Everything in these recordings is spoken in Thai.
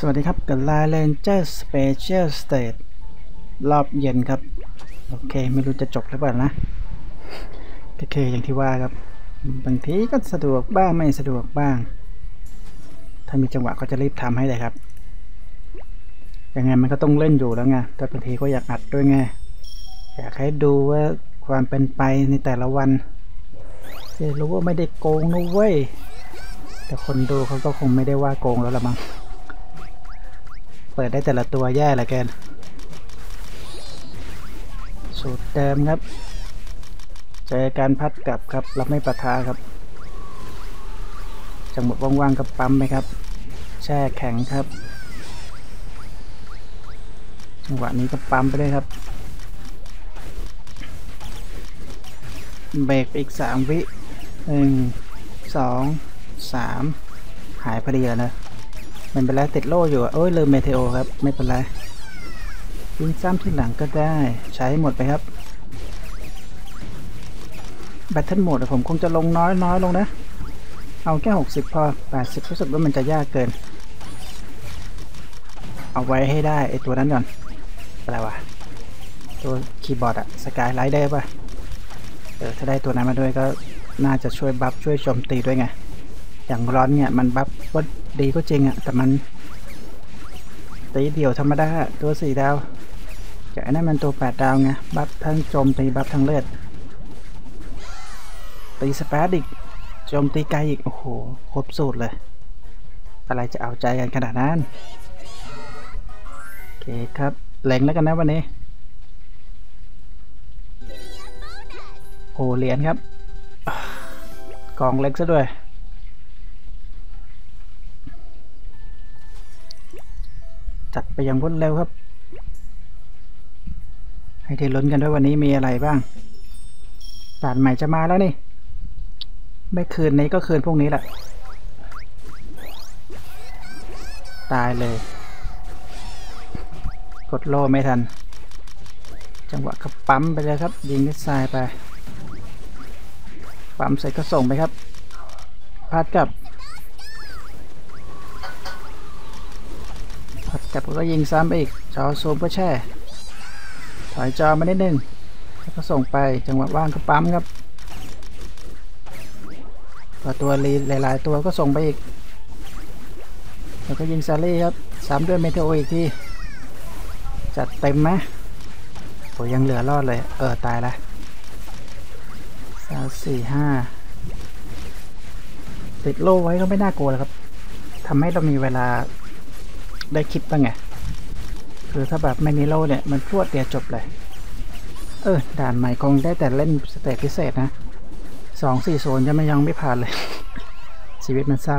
สวัสดีครับกับ Line Ranger Special State รอบเย็นครับ โอเค ไม่รู้จะจบหรือเปล่านะก็คืออย่างที่ว่าครับ บางทีก็สะดวกบ้างไม่สะดวกบ้าง ถ้ามีจังหวะก็จะรีบทำให้เลยครับ ยังไงมันก็ต้องเล่นอยู่แล้วไงแต่บางทีก็อยากอัดด้วยไง อยากให้ดูว่าความเป็นไปในแต่ละวันจะรู้ว่าไม่ได้โกงนะเว้ยแต่คนดูเขาก็คงไม่ได้ว่าโกงแล้วละมั้ง เปิดได้แต่ละตัวแย่เหลือเกิน สูตรเดิมครับ เจอการพัดกลับครับ เราไม่ประทาครับ จังหวะว่างๆกับปั๊มไหมครับ แช่แข็งครับ จังหวะนี้ก็ปั๊มไปเลยครับ เบรกอีกสามวิหนึ่งสองสามหายพอดีแล้วนะ มันเป็นไรติดโล่อยู่อะโอ้ยลืมเมเทโอครับ ไม่เป็นไรยิงซ้ำที่หลังก็ได้ ใช้หมดไปครับแบตเทิลโหมดผมคงจะลงน้อยน้อยลงนะ เอาแค่ 60 พอ 80 รู้สึกว่ามันจะยากเกิน เอาไว้ให้ได้ไอตัวนั้นก่อนอะไรวะ ตัวคีย์บอร์ดอะสกายไลท์ได้ปะเออถ้าได้ตัวนั้นมาด้วยก็น่าจะช่วยบัฟช่วยโจมตีด้วยไง อย่างร้อนเนี่ยมันบัฟว่าดีก็จริงอะแต่มันตีเดี่ยวธรรมดาตัวสี่ดาวแต่อันนั้นมันตัวแปดดาวไงบัฟทั้งโจมตีบัฟทั้งเลือดตีสเปซอีกโจมตีไกลอีก โอ้โห ครบสูตรเลย อะไรจะเอาใจกันขนาดนั้น โอเคครับแหลงแล้วกันนะวันนี้ โอ้เหรียญครับ กองเล็กซะด้วย จัดไปอย่างรวดเร็วครับ ให้ได้ลุ้นกันด้วยวันนี้มีอะไรบ้างด่านใหม่จะมาแล้วนี่ ไม่คืนนี้ก็คืนพรุ่งนี้แหละ ตายเลย กดโล่ไม่ทัน จังหวะก็ปั๊มไปเลยครับ ยิงนิดทรายไป ปั๊มเสร็จก็ส่งไปครับพาดกลับ พัดกลับก็ยิงซ้ำไปอีกจอซูมก็แช่ ถอยจอมานิดนึงแล้วก็ส่งไปจังหวะว่างก็ปั๊มครับพอตัวรีหลายๆ ตัวก็ส่งไปอีก แล้วก็ยิงซารี่ครับซ้ำด้วยเมเทโออีกทีจัดเต็มไหมโอยังเหลือรอดเลย เออ ตายละสามสี่ห้าติดโล่ไว้ก็ไม่น่ากลัวเลยครับทำให้เรามีเวลา ได้คิดบ้างไงคือถ้าแบบไม่มีโล่เนี่ย มันพรวดเดียวจบเลย เออ ด่านใหม่คงได้แต่เล่นสเตจพิเศษนะสองสี่โซนจะไม่ยังไม่ผ่านเลย ชีวิตมันเศร้า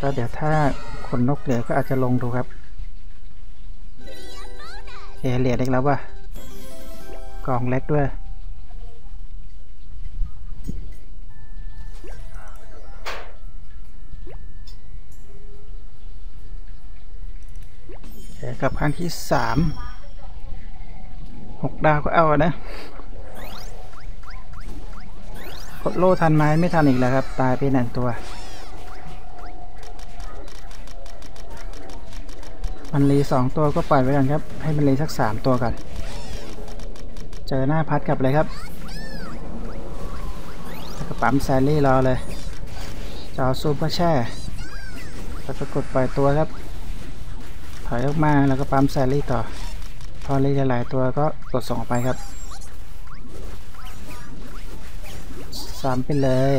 ก็เดี๋ยวถ้าขนนกเหลือก็อาจจะลงดูครับเอเหลียดเล็กแล้วว่ะกองเล็กด้วย กับครั้งที่สามหกดาวก็เอานะกดโล่ทันไหมไม่ทันอีกแล้วครับ ตายไปหนึ่งตัว มันรีสองตัวก็ปล่อยไว้กันครับ ให้มันรีสักสามตัวก่อน เจอหน้าพัดกลับเลยครับแล้วก็ปั๊มแซลลี่รอเลยจอซูเปอร์แช่แล้วก็กดปล่อยตัวครับ ถอยออกมาแล้วก็ปั๊มแซลลี่ต่อ พอรีหลายตัวก็กดส่งออกไปครับซ้ำไปเลย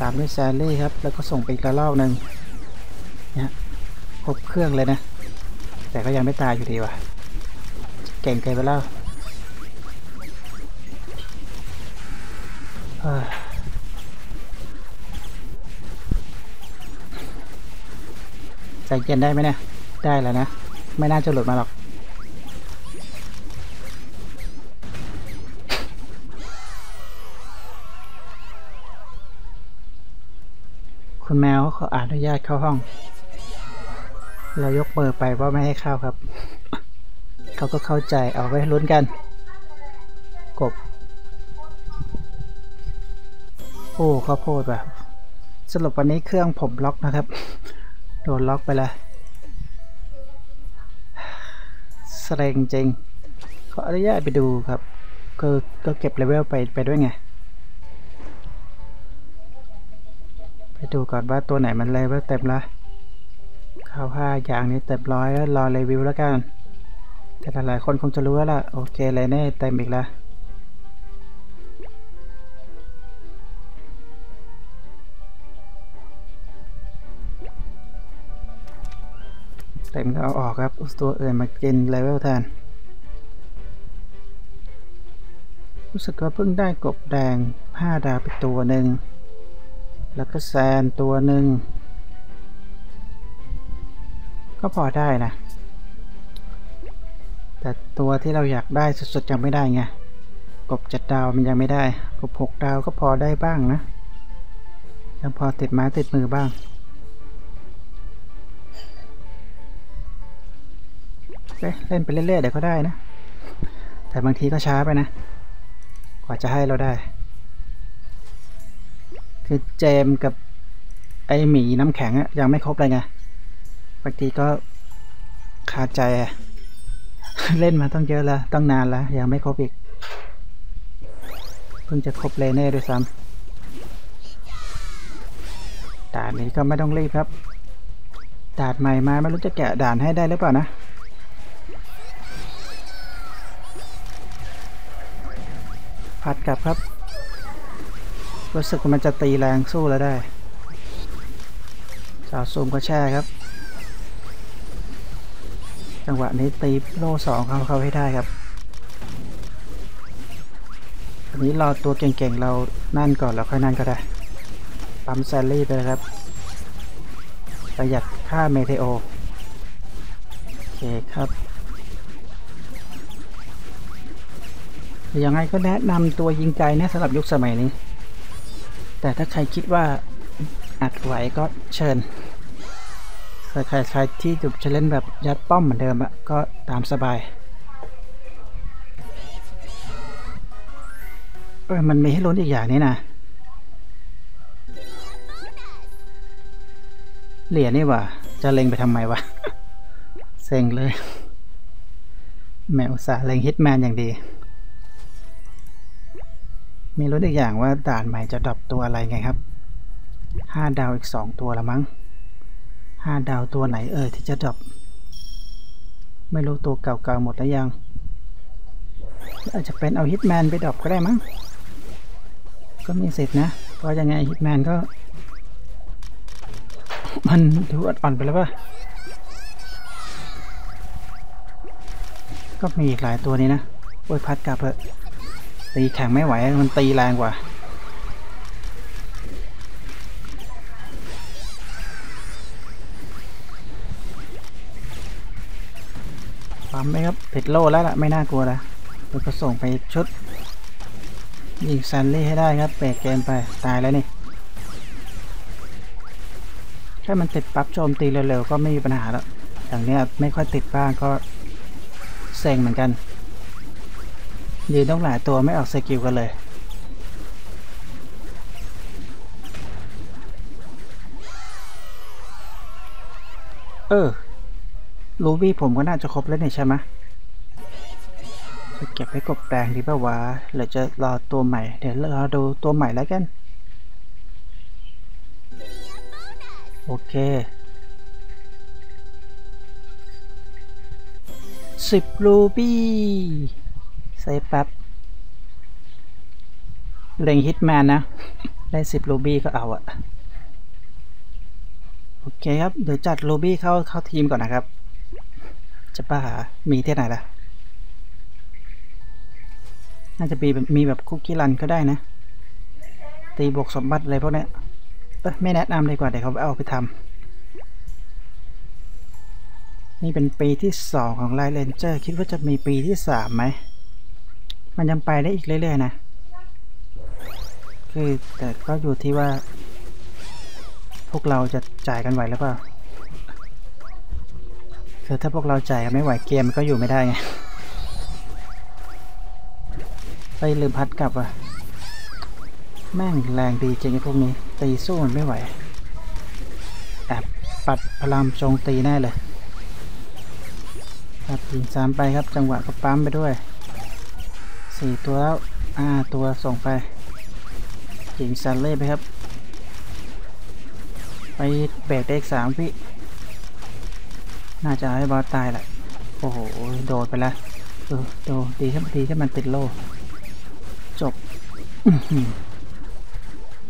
ตามด้วยแซลลี่ครับ แล้วก็ส่งไปอีกระลอกหนึ่งเนี่ยครบเครื่องเลยนะ แต่ก็ยังไม่ตายอยู่ดีว่ะ เก่งเกินไปแล้วใจเย็นได้ไหมเนี่ย ได้แล้วนะ ไม่น่าจะหลุดมาหรอก คุณแมวเขาอนุญาตเข้าห้อง เรายกมือไปว่าไม่ให้เข้าครับ เขาก็เข้าใจเอาไว้ลุ้นกัน กบ โอ้ข้าวโพดแบบสรุปวันนี้เครื่องผมล็อกนะครับ โดนล็อกไปแล้ว แรงจริง ขออนุญาตไปดูครับก็ก็เก็บเลเวลไปไปด้วยไง ไปดูก่อนว่าตัวไหนมันเลเวลเต็มละข้าวห้าอย่างนี้เต็มร้อยแล้วรอรีวิวแล้วกัน แต่หลายๆคนคงจะรู้แล้วล่ะ โอเคเลยแน่เต็มอีกแล้ว เต็มก็เอาออกครับ ตัวอื่นมากินเลเวลแทน รู้สึกว่าเพิ่งได้กบแดง5ดาวไปตัวหนึ่ง แล้วก็แซนตัวหนึ่ง ก็พอได้นะ แต่ตัวที่เราอยากได้สุดๆยังไม่ได้ไง กบจ็ดดาวมันยังไม่ได้ กบหกดาวก็พอได้บ้างนะ ยังพอติดไม้ติดมือบ้าง เล่นไปเรื่อยๆเดี๋ยวก็ได้นะ แต่บางทีก็ช้าไปนะ กว่าจะให้เราได้ คือเจมกับไอหมีน้ำแข็งอะยังไม่ครบเลยไง บางทีก็คาใจอะเล่นมาต้องเยอะล้วต้องนานล้วยังไม่ครบอีก เพิ่งจะครบเลเน่ด้วยซ้ำด่านนี้ก็ไม่ต้องรีบครับด่านใหม่มาไม่รู้จะแกะด่านให้ได้หรือเปล่านะ ผัดกลับครับ รู้สึกว่ามันจะตีแรงสู้แล้วได้สาวซูมก็แช่ครับ จังหวะนี้ตีโล่สองเข้าเขาให้ได้ครับอันนี้เราตัวเก่งๆเรานั่นก่อนแล้วค่อยนั่นก็ได้ปั๊มแซลลี่ไปเลยครับประหยัดค่าเมเทโอโอเคครับ ยังไงก็แนะนำตัวยิงไกลนะสำหรับยุคสมัยนี้ แต่ถ้าใครคิดว่าอัดไหวก็เชิญใครใครใครที่จะเล่นแบบยัดป้อมเหมือนเดิมอะก็ตามสบายเออมันมีให้ลุ้นอีกอย่างนี้นะเหรียญนี่ว่าจะเล็งไปทำไมวะเซ็งเลยแมวสาเล็งฮิตแมนอย่างดี มีรู้อีกอย่างว่าด่านใหม่จะดรอปตัวอะไรไงครับห้าดาวอีกสองตัวละมั้งห้าดาวตัวไหนเอ่ยที่จะดรอปไม่รู้ตัวเก่าๆหมดแล้วยัง อาจจะเป็นเอาฮิตแมนไปดรอปก็ได้มั้ง ก็มีสิทธินะ เพราะยังไงฮิตแมนก็ มันดูอ่อนๆไปแล้วป่ะ ก็มีอีกหลายตัวนี้นะโอ้ยพัดกลับเถอะ ตีแข็งไม่ไหว มันตีแรงกว่า ปั๊มไหมครับติดโล่แล้วล่ะ ไม่น่ากลัวละเราก็ส่งไปชุดยิงซันลี่ให้ได้ครับเปรกเกมไป ตายแล้วนี่ ถ้ามันติดปั๊บโจมตีเร็วๆ ก็ไม่มีปัญหาแล้วอย่างเนี้ยไม่ค่อยติดบ้างก็เซ็งเหมือนกัน ยืนต้องหลายตัวไม่ออกสกิลกันเลยเออรูบี้ผมก็น่าจะครบแล้วเนี่ยใช่ไหมจะเก็บให้กบแดงดีป่าวะหรือจะรอตัวใหม่ เดี๋ยวรอดูตัวใหม่แล้วกัน โอเคสิบรูบี้ เซฟแป๊บเล็งฮิตแมนนะ ได้สิบรูบี้ก็เอาอะโอเคครับ เดี๋ยวจัดรูบี้เข้าเข้าทีมก่อนนะครับ จะป้าหา มีที่ไหนล่ะ น่าจะมีมีแบบคุกกี้รันก็ได้นะ ตีบวกสมบัติอะไรพวกนี้เอ้ยไม่แนะนำเลยกว่า เดี๋ยวเขาเอาไปทำนี่เป็นปีที่สองของไลน์เลนเจอร์ คิดว่าจะมีปีที่สามไหม มันยังไปได้อีกเรื่อยๆนะ คือแต่ก็อยู่ที่ว่า พวกเราจะจ่ายกันไหวหรือเปล่าคือถ้าพวกเราจ่ายกันไม่ไหวเกมมันก็อยู่ไม่ได้ไงไปลืมพัดกลับอะ แม่งแรงดีจริงไอ้พวกนี้ ตีสู้มันไม่ไหวแอบปัดพลังโจมตีแน่เลยครับยิงสามไปครับจังหวะก็ปั๊มไปด้วย สี่ตัวแล้วอ่าตัวส่งไปยิงซันเล่ไปครับ ไปแบกได้อีกสามพี่ น่าจะให้บอสตายแหละ โอ้โห โดนไปล้วเออโดนดีที่ดีที่มันติดโล่ จบ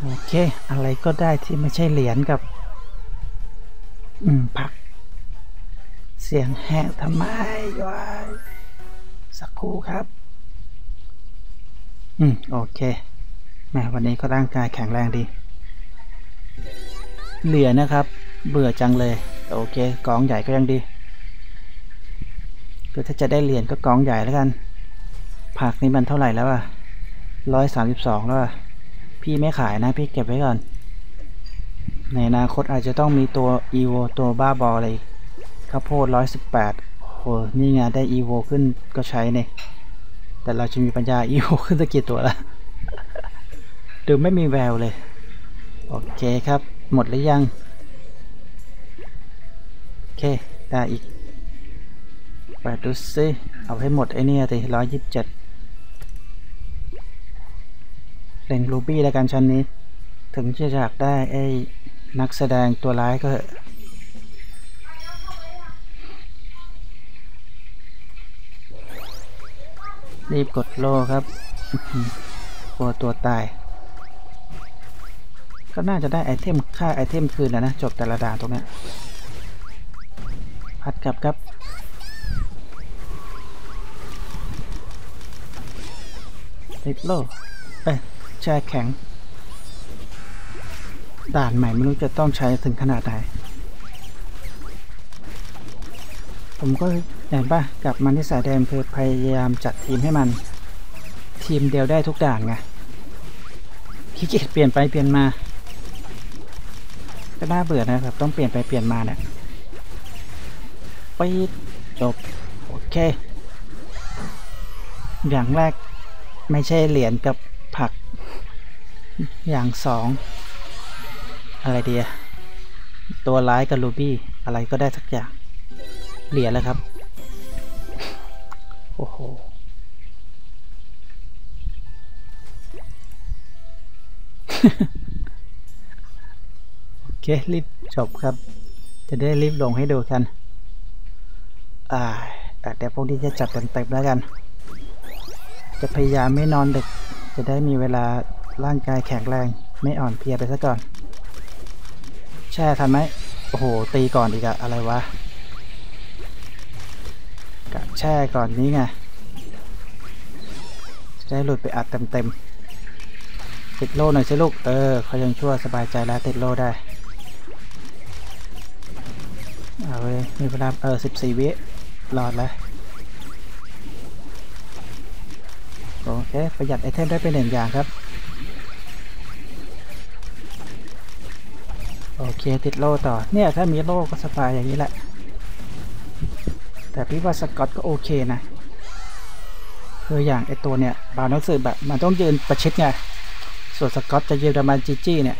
โอเค อะไรก็ได้ที่ไม่ใช่เหรียญกับ อืม พัก เสียงแหกทำไมวะสักครู่ครับ อืม โอเคแหมวันนี้ก็ร่างกายแข็งแรงดี เหลือนะครับ เบื่อจังเลย โอเคกองใหญ่ก็ยังดีคือถ้าจะได้เหรียญก็กองใหญ่แล้วกัน ผักนี่มันเท่าไหร่แล้วอะร้อยสามสิบสองแล้วอะพี่ไม่ขายนะ พี่เก็บไว้ก่อน ในอนาคตอาจจะต้องมีตัวอีโวตัวบ้าบออะไรข้าวโพดร้อยสิบแปดโหนี่ไงได้อีโวขึ้นก็ใช้เนี่ย แต่เราจะมีปัญญาอีโวขึ้นสักกี่ตัวละดูไม่มีแววเลย โอเคครับ หมดหรือยัง โอเค ได้อีกไปดูซิเอาให้หมดไอ้นี่สิร้อยยี่สิบเจ็ดเล่นรูบี้แล้วกันชั้นนี้ ถึงจะอยากได้ไอ้นักแสดงตัวร้ายก็เถอะ รีบกดโลครับกลัวตัวตาย ก็น่าจะได้ไอเทมค่าไอเทมคืนแล้วนะ จบแต่ละด่านตรงนี้พัดกลับครับติดโลเอ้ยแช่แข็ง ด่านใหม่ไม่รู้จะต้องใช้ถึงขนาดไหนผมก็ เห็นปะกลับมาที่สายแดงคือพยายามจัดทีมให้มัน ทีมเดียวได้ทุกด่านไงขี้เกียจเปลี่ยนไปเปลี่ยนมาก็น่าเบื่อนะครับ ต้องเปลี่ยนไปเปลี่ยนมาเนี่ยไปจบ โอเค อย่างแรกไม่ใช่เหรียญกับผัก อย่างสอง อะไรเดียตัวร้ายกับลูบี้ อะไรก็ได้สักอย่าง เหรียญแล้วครับ โอ้โหโอเค รีบจบครับ จะได้รีบลงให้ดูกัน อ่า แต่พวกนี้จะจัดเต็มๆแล้วกัน จะพยายามไม่นอนดึก จะได้มีเวลาร่างกายแข็งแรง ไม่อ่อนเพลียไปซะก่อน แช่ทันไหม โอ้โห ตีก่อนอีกอะอะไรวะ แช่ก่อนนี้ไง จะได้หลุดไปอัดเต็มๆ ติดโล่หน่อยสิลูก เออเขายังชั่วสบายใจแล้วติดโล่ได้ เอาเลยมีเวลาเออสิบสี่วิหลอดแล้วโอเค ประหยัดไอเทมได้เป็นหนึ่งอย่างครับ โอเค ติดโล่ต่อ เนี่ย ถ้ามีโล่ก็สบายอย่างนี้แหละ แต่พี่ว่าสกอตก็โอเคนะคืออย่างไอตัวเนี่ยบาวนักสืบแบบมันต้องยืนประชิดไงส่วนสกอตจะยืนประมาณจีจี้เนี่ย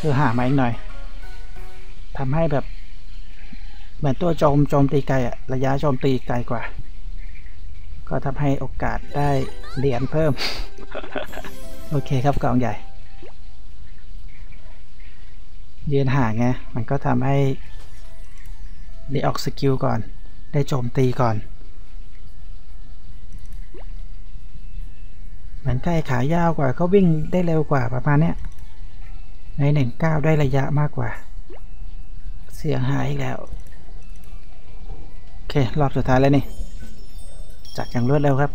คือห่างมาอีกหน่อยทำให้แบบ เหมือนตัวโจมโจมตีไกลอะระยะโจมตีไกลกว่า ก็ทำให้โอกาสได้เหรียญเพิ่ม โอเคครับกองใหญ่ ยืนห่างไงมันก็ทำให้ได้ออกสกิลก่อน ได้โจมตีก่อน เหมือนใกล้ขายาวกว่าก็วิ่งได้เร็วกว่าประมาณเนี้ยในหนึ่งก้าวได้ระยะมากกว่า เสียงหายอีกแล้ว โอเค รอบสุดท้ายแล้วนี่ จัดอย่างรวดเร็วครับ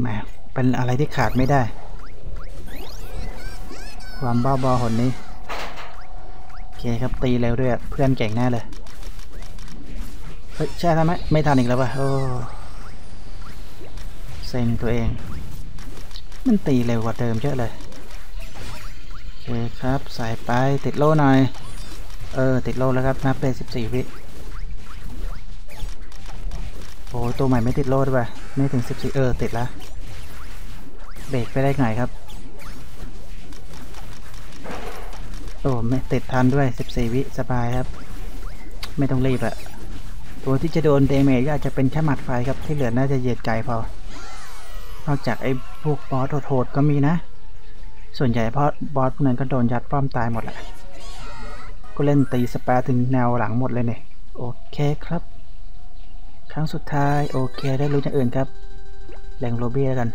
แหมเป็นอะไรที่ขาดไม่ได้ ความบ้าบอหนนี้ โอเคครับตีเร็วด้วยเพื่อนเก่งแน่เลย เฮ้ยใช่ทำไมไม่ทันอีกแล้วป่ะโอ้เซ็งตัวเอง มันตีเร็วกว่าเดิมเยอะเลยโอเคครับสายไปติดโล่หน่อย เออ ติดโล่แล้วครับนับเป็นสิบสี่วิโอ้ตัวใหม่ไม่ติดโล่ด้วยป่ะไม่ถึงสิบสี่เออ ติดแล้วเบรกไปได้ไงครับโอ้ไม่ติดทันด้วย 14 วิสบายครับ ไม่ต้องรีบอะ ตัวที่จะโดนเดเมจก็อาจจะเป็นแค่หมัดไฟครับที่เหลือน่าจะเหยียดใจพอ นอกจากไอ้พวกบอสโหดๆก็มีนะ ส่วนใหญ่เพราะบอสพวกนั้นก็โดนยัดป้อมตายหมดแหละ ก็เล่นตีสแปรถึงแนวหลังหมดเลยเนี่ยโอเคครับ ครั้งสุดท้ายโอเคได้รู้อย่างอื่นครับแหล่งโรบี้แล้วกัน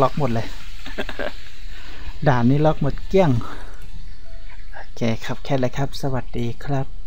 ล็อกหมดเลย ด่านนี้ล็อกหมดเกลี้ยง เคครับแค่แลยครับ สวัสดีครับ